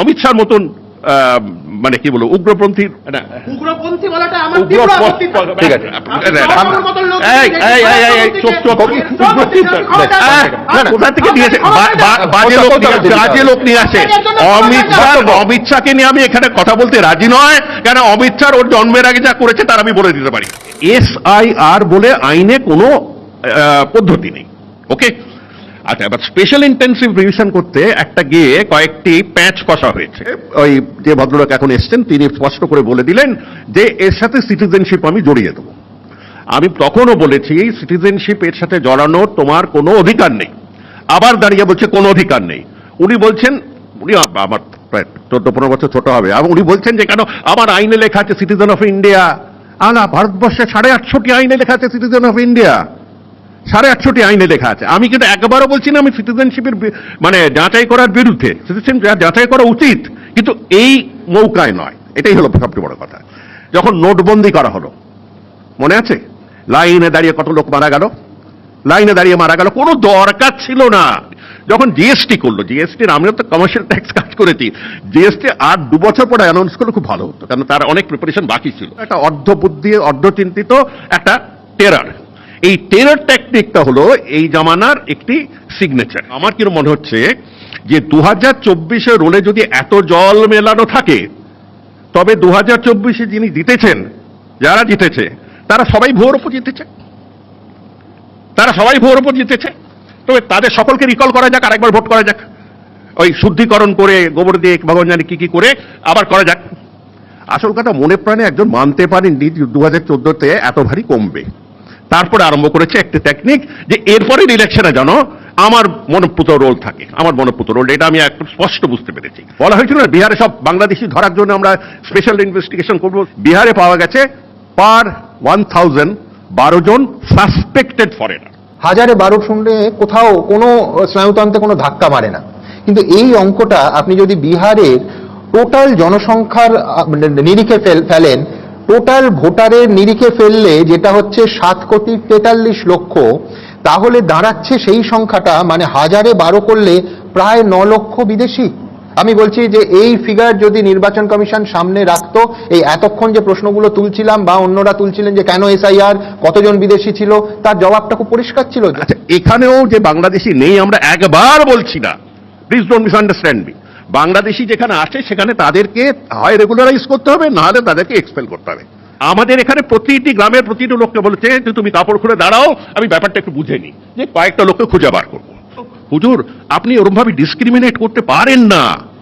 অমিত শাহর মতন মানে কি বলব উগ্রপন্থী বলাটা আমার তীব্র আপত্তি ঠিক আছে। আপনি না, না, জনগণের না, মতন লোক এই, এই, এই, এই, এই, চুপ, চুপ, উগ্রপন্থী কোথা থেকে বাজে লোক বাজে লোক নিয়ে আসে। অমিত শাহ অমিত শাহকে নিয়ে আমি এখানে কথা বলতে রাজি নয়। কেন অমিত শাহ ওর জন্মের আগে যা করেছে তার আমি বলে দিতে পারি। এস আই আর বলে আইনে কোনো পদ্ধতি নেই। ওকে আচ্ছা এবার স্পেশাল ইন্টেন্সিভ রিভিশন করতে একটা গিয়ে কয়েকটি প্যাচ কষা হয়েছে। ওই যে ভদ্রলোক এখন এসছেন তিনি স্পষ্ট করে বলে দিলেন যে এর সাথে সিটিজেনশিপ আমি জড়িয়ে দেবো। আমি তখনও বলেছি সিটিজেনশিপ এর সাথে জড়ানোর তোমার কোনো অধিকার নেই। আবার দাঁড়িয়ে বলছে কোনো অধিকার নেই। উনি বলছেন উনি আমার প্রায় চোদ্দ পনেরো বছর ছোট হবে এবং উনি বলছেন যে কেন আমার আইনে লেখা আছে সিটিজেন অফ ইন্ডিয়া আলা ভারতবর্ষে সাড়ে আটশোটি আইনে লেখা আছে সিটিজেন অফ ইন্ডিয়া সাড়ে আটশোটি আইনে লেখা আছে। আমি কিন্তু একবারও বলছি না আমি সিটিজেনশিপের মানে যাচাই করার বিরুদ্ধে। সিটিজেন যাচাই করা উচিত, কিন্তু এই মৌকায় নয়। এটাই হলো সবচেয়ে বড় কথা। যখন নোটবন্দি করা হলো, মনে আছে? লাইনে দাঁড়িয়ে কত লোক মারা গেল? লাইনে দাঁড়িয়ে মারা গেল কোনো দরকার ছিল না। যখন জিএসটি করল জিএসটির আমিও তো কমার্শিয়াল ট্যাক্স কাজ করেছি। জিএসটি আর দু বছর পরে অ্যানাউন্স করলে খুব ভালো হতো, কারণ তার অনেক প্রিপারেশন বাকি ছিল। একটা অর্ধ বুদ্ধি অর্ধ চিন্তিত একটা টেরার এই টেরার টেকনিকটা হলো এই জামানার একটি সিগনেচার আমার কি মনে হচ্ছে যে দু হাজার চব্বিশে রোলে যদি এত জল মেলানো থাকে, তবে দু হাজার চব্বিশে যিনি জিতেছেন, যারা জিতেছে, তারা সবাই ভোর উপর জিতেছে। তারা সবাই ভোর উপর জিতেছে। তবে তাদের সকলকে রিকল করা যাক, আরেকবার ভোট করা যাক। ওই শুদ্ধিকরণ করে, গোবর দিয়ে ভগবান জানি কি কি করে, আবার করা যাক। আসল কথা মনে প্রাণে একজন মানতে পারেননি দু হাজার চোদ্দতে এত ভারী কমবে। তারপরে আরম্ভ করেছে একটা টেকনিক যে এরপরের ইলেকশনে যেন আমার মনোপুত রোল থাকে, আমার মনোপুত রোল এটা আমি একদম স্পষ্ট বুঝতে পেরেছি। বলা হয়েছিল না, বিহারে সব বাংলাদেশি ধরার জন্য আমরা স্পেশাল ইনভেস্টিগেশন করব। বিহারে পাওয়া গেছে পার ওয়ান থাউজেন্ড বারো জন সাসপেক্টেড ফরেনার হাজারে বারো শুনলে কোথাও কোনো স্নায়ুতন্ত্রে কোনো ধাক্কা মারে না। কিন্তু এই অঙ্কটা আপনি যদি বিহারের টোটাল জনসংখ্যার নিরিখে ফেলেন টোটাল ভোটারের নিরিখে ফেললে যেটা হচ্ছে সাত কোটি তেতাল্লিশ লক্ষ, তাহলে দাঁড়াচ্ছে সেই সংখ্যাটা মানে হাজারে বারো করলে প্রায় ন লক্ষ বিদেশি। আমি বলছি যে এই ফিগার যদি নির্বাচন কমিশন সামনে রাখতো, এই এতক্ষণ যে প্রশ্নগুলো তুলছিলাম বা অন্যরা তুলছিলেন যে কেন এসআইআর, কতজন বিদেশি ছিল, তার জবাবটা খুব পরিষ্কার ছিল। আচ্ছা এখানেও যে বাংলাদেশি নেই, আমরা একবার বলছি না। Please don't misunderstand me Bangladeshi যেখানে আসে, সেখানে তাদেরকে হয় রেগুলারাইজ করতে হবে না হলে তাদেরকে এক্সপেল করতে হবে। আমাদের এখানে প্রতিটি গ্রামের প্রতিটি লোককে বলেছে যে, তুমি কাপড় খুলে দাঁড়াও, আমি ব্যাপারটা একটু বুঝে নিই। যে কয়েকটা লোককে খুঁজে বার করব। হুজুর, আপনি ওরমভাবে ডিসক্রিমিনেট করতে পারেন না।